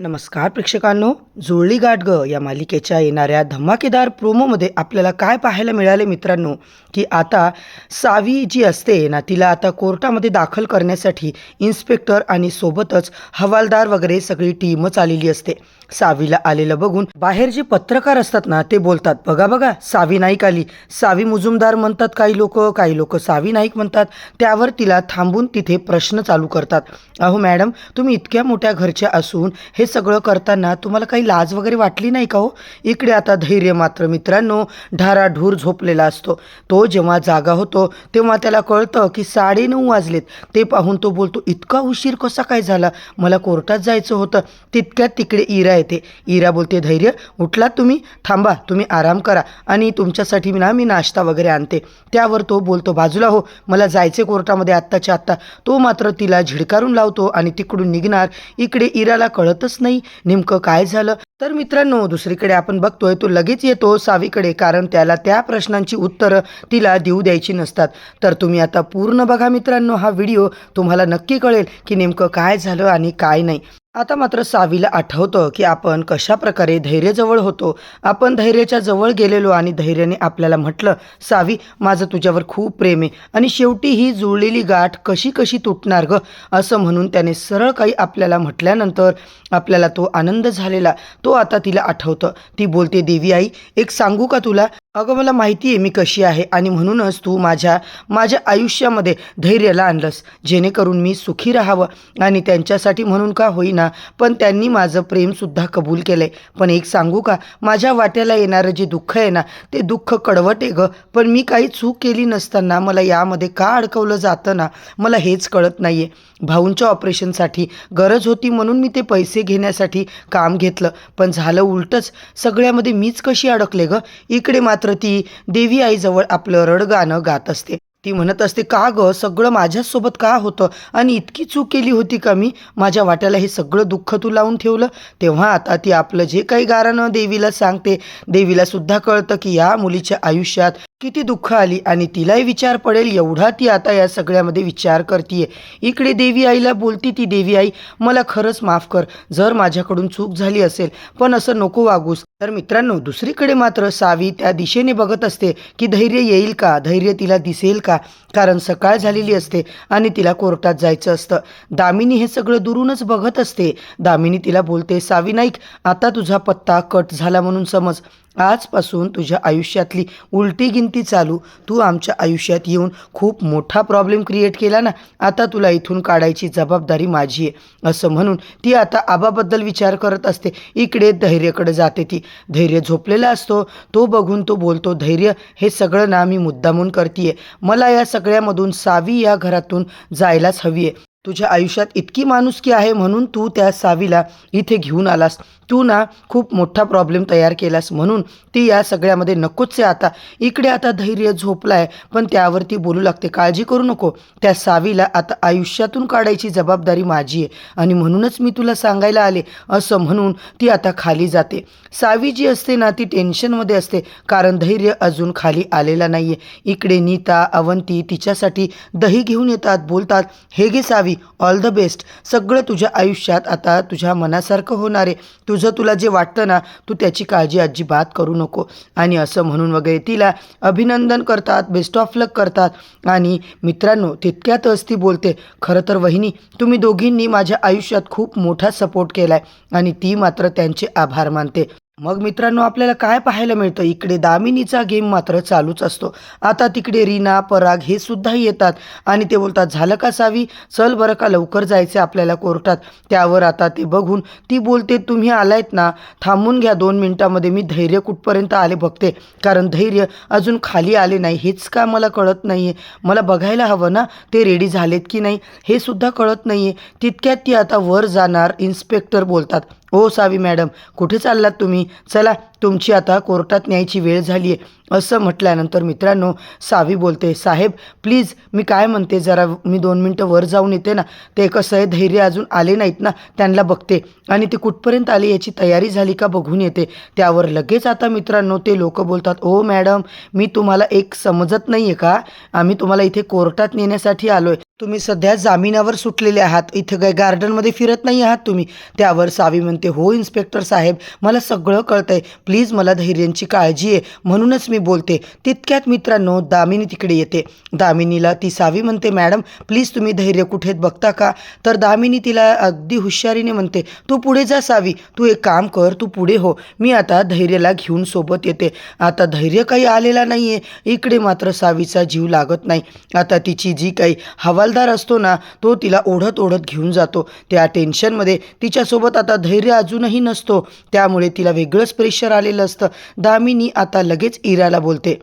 नमस्कार प्रेक्षकांनो जुळली गाठ ग या मालिकेच्या येणाऱ्या धमाकेदार प्रोमोमध्ये आपल्याला काय पाहायला मिळाले मित्रांनो की आता सावी जी असते ना तिला आता कोर्टामध्ये दाखल करण्यासाठी इन्स्पेक्टर आणि सोबतच हवालदार वगैरे सगळी टीमच आलेली असते. सावीला आलेलं बघून बाहेर जे पत्रकार असतात ना ते बोलतात बघा बघा सावी नाईक आली. सावी मुजुमदार म्हणतात काही लोक काही लोक सावी नाईक म्हणतात. त्यावर तिला थांबून तिथे प्रश्न चालू करतात. अहो मॅडम तुम्ही इतक्या मोठ्या घरच्या असून हे सगळं करताना तुम्हाला काही लाज वगैरे वाटली नाही का हो? इकडे आता धैर्य मात्र मित्रांनो ढाराढूर झोपलेला असतो. तो जेव्हा जागा होतो तेव्हा त्याला कळतं की साडेनऊ वाजलेत. ते पाहून तो बोलतो इतका उशीर कसा काय झाला? मला कोर्टात जायचं होतं. तितक्यात तिकडे इरा येते. इरा बोलते धैर्य उठलात तुम्ही? थांबा तुम्ही आराम करा आणि तुमच्यासाठी मी ना मी नाश्ता वगैरे आणते. त्यावर तो बोलतो बाजूला हो मला जायचे कोर्टामध्ये आत्ताच्या आत्ता. तो मात्र तिला झिडकारून लावतो आणि तिकडून निघणार. इकडे इराला कळतच नाही नेमकं काय झालं. तर मित्रांनो दुसरीकडे आपण बघतोय तो लगेच येतो सावीकडे कारण त्याला त्या प्रश्नांची उत्तरं तिला देऊ द्यायची नसतात. तर तुम्ही आता पूर्ण बघा मित्रांनो हा व्हिडिओ. तुम्हाला नक्की कळेल की नेमकं काय झालं आणि काय नाही. आता मात्र सावीला आठवतं की आपण कशा प्रकारे धैर्यजवळ होतो. आपण धैर्याच्या जवळ गेलेलो आणि धैर्याने आपल्याला म्हटलं सावी माझं तुझ्यावर खूप प्रेम आहे आणि शेवटी ही जुळलेली गाठ कशी कशी तुटणार ग? असं म्हणून त्याने सरळ काही आपल्याला म्हटल्यानंतर आपल्याला तो आनंद झालेला. तो आता तिला आठवतं. ती बोलते देवी आई एक सांगू का तुला? अगं मला माहिती आहे मी कशी आहे आणि म्हणूनच तू माझ्या माझ्या आयुष्यामध्ये धैर्याला आणलंस. जेणेकरून मी सुखी राहावं आणि त्यांच्यासाठी म्हणून का होईना ना पण त्यांनी माझं प्रेमसुद्धा कबूल केलं आहे पण एक सांगू का माझ्या वाट्याला येणारं जे दुःख आहे ना ते दुःख कडवट आहे गं. पण मी काही चूक केली नसताना मला यामध्ये का अडकवलं जातं ना मला हेच कळत नाही आहे भाऊंच्या ऑपरेशनसाठी गरज होती म्हणून मी ते पैसे घेण्यासाठी काम घेतलं. पण झालं उलटंच सगळ्यामध्ये मीच कशी अडकले गं? इकडे मात्र ती देवी आईजवळ आपलं रडगाणं गात असते. ती म्हणत असते का गं? सगळं माझ्यासोबत का होतं? आणि इतकी चूक केली होती का मी? माझ्या वाट्याला हे सगळं दुःख तू लावून ठेवलं? तेव्हा आता ती आपलं जे काही गारानं देवीला सांगते. देवीला सुद्धा कळतं की या मुलीच्या आयुष्यात किती दुःख आली आणि तिलाही विचार पडेल एवढा ती आता या सगळ्यामध्ये विचार करतीये. इकडे देवी आईला बोलती ती देवी आई मला खरंच माफ कर. जर माझ्याकडून चूक झाली असेल पण असं नको वागूस. तर मित्रांनो दुसरीकडे मात्र सावी त्या दिशेने बघत असते की धैर्य येईल का? धैर्य तिला दिसेल का? कारण सकाळ झालेली असते आणि तिला कोर्टात जायचं असतं. दामिनी हे सगळं दुरूनच बघत असते. दामिनी तिला बोलते सावी नाईक आता तुझा पत्ता कट झाला म्हणून समज. आजपासून तुझ्या आयुष्यातली उलटी गिनती चालू. तू आमच्या आयुष्यात येऊन खूप मोठा प्रॉब्लेम क्रिएट केला ना आता तुला इथून काढायची जबाबदारी माझी आहे. असं म्हणून ती आता आबाबद्दल विचार करत असते. इकडे धैर्यकडे जाते ती. धैर्य झोपलेला असतो. तो बघून तो बोलतो धैर्य हे सगळं ना मी मुद्दामून करते मला या सगळ्यामधून सावी या घरातून जायलाच हवी आहे तुझ्या आयुष्यात इतकी माणुसकी आहे म्हणून तू त्या सावीला इथे घेऊन आलास. तू ना खूप मोठा प्रॉब्लेम तयार केलास म्हणून ती या सगळ्यामध्ये नकोच आहे आता. इकडे आता धैर्य झोपलाय पण त्यावरती बोलू लागते. काळजी करू नको. त्या सावीला आता आयुष्यातून काढायची जबाबदारी माझी आहे. आणि म्हणूनच मी तुला सांगायला आले. असं म्हणून ती आता खाली जाते. सावी जी असते ना ती टेन्शनमध्ये असते. कारण धैर्य अजून खाली आलेला नाही आहे इकडे नीता अवंती तिच्यासाठी दही घेऊन येतात बोलतात हे घे सावी ऑल द बेस्ट सगळं तुझ्या आयुष्यात आता तुझ्या मनासारखं होणार आहे. तुझं तुला जे वाटतं ना तू त्याची काळजी अजिबात करू नको. आणि असं म्हणून वगैरे तिला अभिनंदन करतात बेस्ट ऑफ लक करतात. आणि मित्रांनो तितक्यातच ती बोलते खरं तर वहिनी तुम्ही दोघींनी माझ्या आयुष्यात खूप मोठा सपोर्ट केला आहे आणि ती मात्र त्यांचे आभार मानते. मग मित्रांनो आपल्याला काय पाहायला मिळतं? इकडे दामिनीचा गेम मात्र चालूच असतो. आता तिकडे रीना पराग हे सुद्धा येतात. आणि ते बोलतात झालं का सावी? चल बरं का लवकर जायचं आपल्याला कोर्टात. त्यावर आता ते बघून ती बोलते तुम्ही आलायत ना? थांबून घ्या दोन मिनटामध्ये. मी धैर्य कुठपर्यंत आले बघते. कारण धैर्य अजून खाली आले नाही. हेच का मला कळत नाही आहे मला बघायला हवं ना? ते रेडी झालेत की नाही? हे सुद्धा कळत नाही आहे तितक्यात ती आता वर जाणार. इन्स्पेक्टर बोलतात ओ सावी मॅडम कुठे चाललात तुम्ही? चला तुमची आता कोर्टात न्यायची वेळ झाली आहे असं म्हटल्यानंतर मित्रांनो सावी बोलते साहेब प्लीज मी काय म्हणते जरा मी दोन मिनटं वर जाऊन येते ना ते कसं आहे धैर्य अजून आले नाहीत ना त्यांना बघते आणि ते कुठपर्यंत आले याची तयारी झाली का बघून येते त्यावर लगेच आता मित्रांनो ते लोक बोलतात ओ मॅडम मी तुम्हाला एक समजत नाही आहे का? आम्ही तुम्हाला इथे कोर्टात नेण्यासाठी आलो आहे तुम्ही सध्या जामिनावर सुटलेले आहात. इथं काही गार्डनमध्ये फिरत नाही आहात तुम्ही. त्यावर सावी म्हणते हो इन्स्पेक्टर साहेब मला सगळं कळतं आहे प्लीज मला धैर्यांची काळजी आहे. म्हणूनच मी बोलते तितक्यात मित्रांनो दामिनी तिकडे येते. दामिनीला ती सावी म्हणते मॅडम प्लीज तुम्ही धैर्य कुठेत बघता का? तर दामिनी तिला अगदी हुशारीने म्हणते तू पुढे जा सावी. तू एक काम कर तू पुढे हो. मी आता धैर्यला घेऊन सोबत येते. आता धैर्य काही आलेला नाही आहे इकडे मात्र सावीचा जीव लागत नाही. आता तिची जी काही हवा हवालदार असतो ना तो तिला ओढत ओढत घेऊन जातो. त्या टेन्शनमध्ये तिच्यासोबत आता धैर्य अजूनही नसतो. त्यामुळे तिला वेगळंच प्रेशर आलेलं असतं. दामिनी आता लगेच इराला बोलते.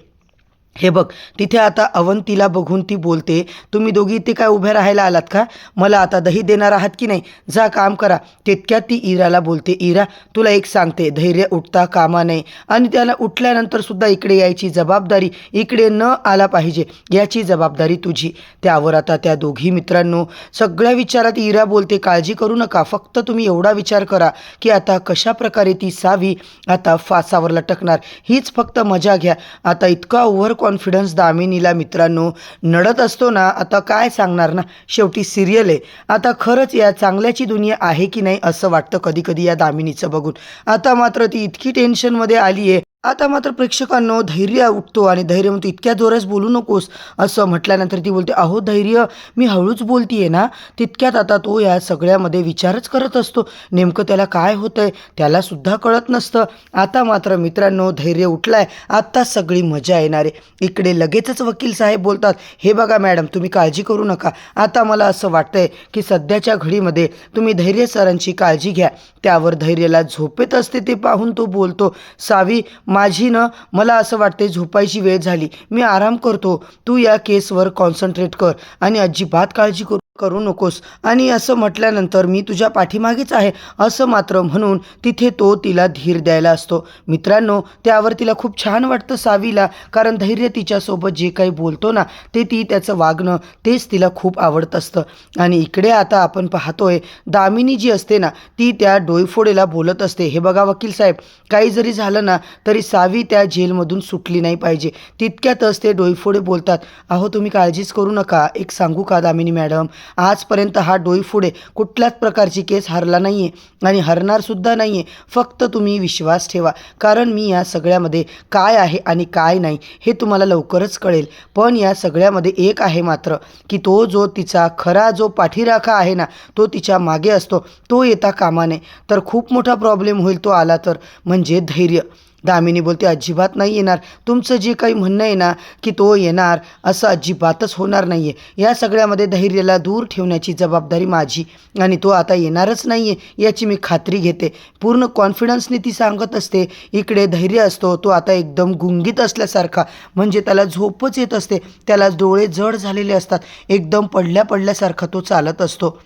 हे बघ तिथे आता अवंतीला बघून ती बोलते तुम्ही दोघी इथे काय उभ्या राहायला आलात का? मला आता दही देणार आहात की नाही? जा काम करा. तितक्यात ती इराला बोलते इरा तुला एक सांगते धैर्य उठता कामा नये. आणि त्याला उठल्यानंतर सुद्धा इकडे यायची जबाबदारी इकडे न आला पाहिजे याची जबाबदारी तुझी. त्यावर आता त्या दोघी मित्रांनो सगळ्या विचारात इरा बोलते काळजी करू नका फक्त तुम्ही एवढा विचार करा की आता कशा प्रकारे ती सावी आता फासावर लटकणार. हीच फक्त मजा घ्या. आता इतका ओव्हर कॉन्फिडन्स दामिनीला मित्रांनो नडत असतो ना आता काय सांगणार ना? शेवटी सिरियल आहे. आता खरंच या चांगल्याची दुनिया आहे की नाही असं वाटतं कधी कधी या दामिनीचं बघून. आता मात्र ती इतकी टेन्शनमध्ये आली आहे आता मात्र प्रेक्षकांनो धैर्य उठतो आणि धैर्य म्हणतो इतक्या जोरास बोलू नकोस असं म्हटल्यानंतर ती बोलते अहो धैर्य मी हळूच बोलतीये ना तितक्यात आता तो या सगळ्यामध्ये विचारच करत असतो नेमकं त्याला काय होतंय आहे त्यालासुद्धा कळत नसतं. आता मात्र मित्रांनो धैर्य उठलाय आत्ता सगळी मजा येणार आहे. इकडे लगेचच वकील साहेब बोलतात हे बघा मॅडम तुम्ही काळजी करू नका. आता मला असं वाटतंय की सध्याच्या घडीमध्ये तुम्ही धैर्य सरांची काळजी घ्या. त्यावर धैर्यला झोपेत असते ते पाहून तो बोलतो सावी माझी ना मला असं वाटते झोपायची वेळ झाली. मी आराम करतो. तू या केसवर कॉन्सन्ट्रेट कर आणि अजिबात काळजी करू करू नकोस. आणि असं म्हटल्यानंतर मी तुझ्या पाठीमागेच आहे असं मात्र म्हणून तिथे तो तिला धीर द्यायला असतो. मित्रांनो त्यावर तिला खूप छान वाटतं सावीला कारण धैर्य तिच्यासोबत जे काही बोलतो ना ते ती त्याचं वागणं तेच तिला खूप आवडत असतं. आणि इकडे आता आपण पाहतोय दामिनी जी असते ना ती त्या डोईफोडेला बोलत असते. हे बघा वकील साहेब काही जरी झालं ना तरी सावी त्या जेलमधून सुटली नाही पाहिजे. तितक्यातच ते डोईफोडे बोलतात. अहो तुम्ही काळजीच करू नका. एक सांगू का दामिनी मॅडम? आजपर्यंत हा डोईफुडे कुठल्याच प्रकारची केस हरला नाही आहे आणि हरणारसुद्धा नाही आहे फक्त तुम्ही विश्वास ठेवा. कारण मी या सगळ्यामध्ये काय आहे आणि काय नाही हे तुम्हाला लवकरच कळेल. पण या सगळ्यामध्ये एक आहे मात्र की तो जो तिचा खरा जो पाठीराखा आहे ना तो तिच्यामागे असतो. तो येता कामाने. तर खूप मोठा प्रॉब्लेम होईल तो आला तर. म्हणजे धैर्य. दामिनी बोलते अजिबात नाही येणार. तुमचं जे काही म्हणणं आहे ना की तो येणार असं अजिबातच होणार नाही आहे या सगळ्यामध्ये धैर्याला दूर ठेवण्याची जबाबदारी माझी आणि तो आता येणारच नाही आहे याची मी खात्री घेते. पूर्ण कॉन्फिडन्सने ती सांगत असते इकडे धैर्य असतो तो आता एकदम गुंगीत असल्यासारखा. म्हणजे त्याला झोपच येत असते त्याला डोळे जड झालेले असतात. एकदम पडल्या पडल्यासारखा तो चालत असतो.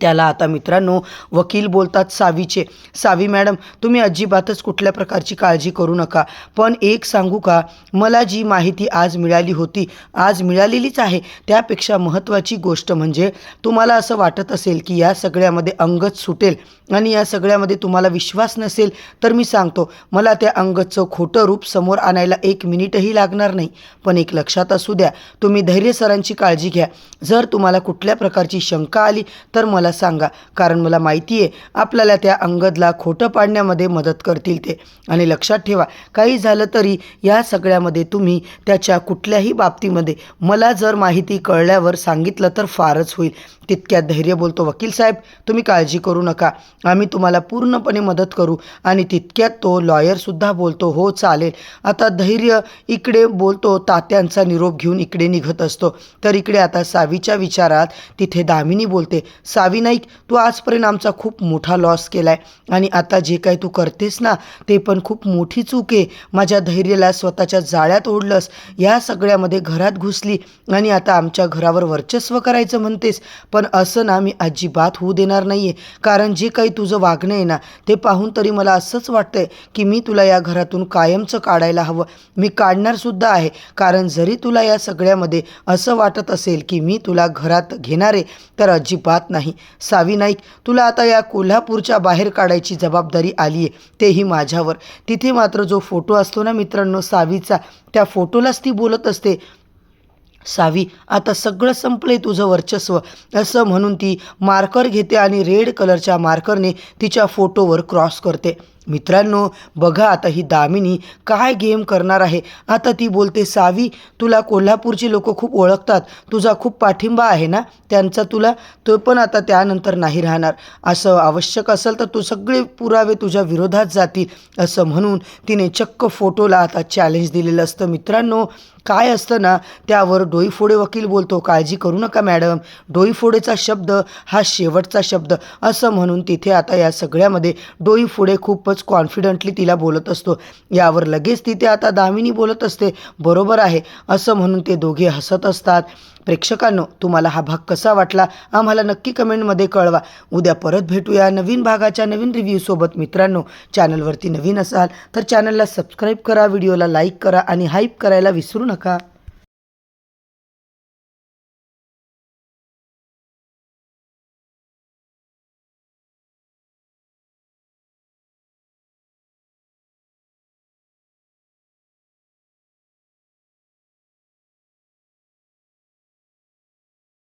त्याला आता मित्रांनो वकील बोलतात सावीचे. सावी मॅडम तुम्ही अजिबातच कुठल्या प्रकारची काळजी करू नका. पण एक सांगू का? मला जी माहिती आज मिळाली होती आज मिळालेलीच आहे. त्यापेक्षा महत्त्वाची गोष्ट म्हणजे तुम्हाला असं वाटत असेल की या सगळ्यामध्ये अंगच सुटेल आणि या सगळ्यामध्ये तुम्हाला विश्वास नसेल तर मी सांगतो मला त्या अंगचं खोटं रूप समोर आणायला एक मिनिटही लागणार नाही. पण एक लक्षात असू द्या तुम्ही धैर्य सरांची काळजी घ्या. जर तुम्हाला कुठल्या प्रकारची शंका आली तर मला सांगा कारण मला माहिती आहे आपल्याला त्या अंगदला खोटं पाडण्यामध्ये मदत करतील ते. आणि लक्षात ठेवा काही झालं तरी या सगळ्यामध्ये तुम्ही त्याच्या कुठल्याही बाबतीमध्ये मला जर माहिती कळल्यावर सांगितलं तर फारच होईल. तितक्यात धैर्य बोलतो वकील साहेब तुम्ही काळजी करू नका. आम्ही तुम्हाला पूर्णपणे मदत करू. आणि तितक्यात तो लॉयरसुद्धा बोलतो हो चालेल. आता धैर्य इकडे बोलतो तात्यांचा निरोप घेऊन इकडे निघत असतो. तर इकडे आता सावीच्या विचारात तिथे दामिनी बोलते सावी नाईक तू आजपर्यंत आमचा खूप मोठा लॉस केला आहे आणि आता जे काही तू करतेस ना ते पण खूप मोठी चूक आहे. माझ्या धैर्याला स्वतःच्या जाळ्यात ओढलंस. या सगळ्यामध्ये घरात घुसली आणि आता आमच्या घरावर वर्चस्व करायचं म्हणतेस. पण पण असं ना मी अजिबात होऊ देणार नाही आहे कारण जे काही तुझं वागणं आहे ना ते पाहून तरी मला असंच वाटतंय की मी तुला या घरातून कायमचं काढायला हवं. मी काढणारसुद्धा आहे. कारण जरी तुला या सगळ्यामध्ये असं वाटत असेल की मी तुला घरात घेणार आहे तर अजिबात नाही. सावी नाईक तुला आता या कोल्हापूरच्या बाहेर काढायची जबाबदारी आली आहे तेही माझ्यावर. तिथे मात्र जो फोटो असतो ना मित्रांनो सावीचा त्या फोटोलाच ती बोलत असते. सावी आता सगळं संपलंय तुझं वर्चस्व. असं म्हणून ती मार्कर घेते आणि रेड कलरच्या मार्करने तिच्या फोटोवर क्रॉस करते. मित्रांनो बघा आता ही दामिनी काय गेम करणार आहे. आता ती बोलते सावी तुला कोल्हापूरची लोक खूप ओळखतात. तुझा खूप पाठिंबा आहे ना? त्यांचा तुला तो पण आता त्यानंतर नाही राहणार. असं आवश्यक असेल तर तू सगळे पुरावे तुझ्या विरोधात जातील. असं म्हणून तिने चक्क फोटोला आता चॅलेंज दिलेलं असतं. मित्रांनो काय असतं ना त्यावर डोईफोडे वकील बोलतो काळजी करू नका मॅडम. डोईफोडेचा शब्द हा शेवटचा शब्द. असं म्हणून तिथे आता या सगळ्यामध्ये डोईफोडे खूपच कॉन्फिडंटली तिला बोलत असतो. यावर लगेच तिथे आता दामिनी बोलत असते बरोबर आहे. असं म्हणून ते दोघे हसत असतात. प्रेक्षकांनो तुम्हाला हा भाग कसा वाटला आम्हाला नक्की कमेंटमध्ये कळवा. उद्या परत भेटूया नवीन भागाच्या नवीन रिव्ह्यूसोबत मित्रांनो चॅनलवरती नवीन असाल तर चॅनलला सबस्क्राईब करा व्हिडिओला लाईक करा आणि हाईप करायला विसरू नका.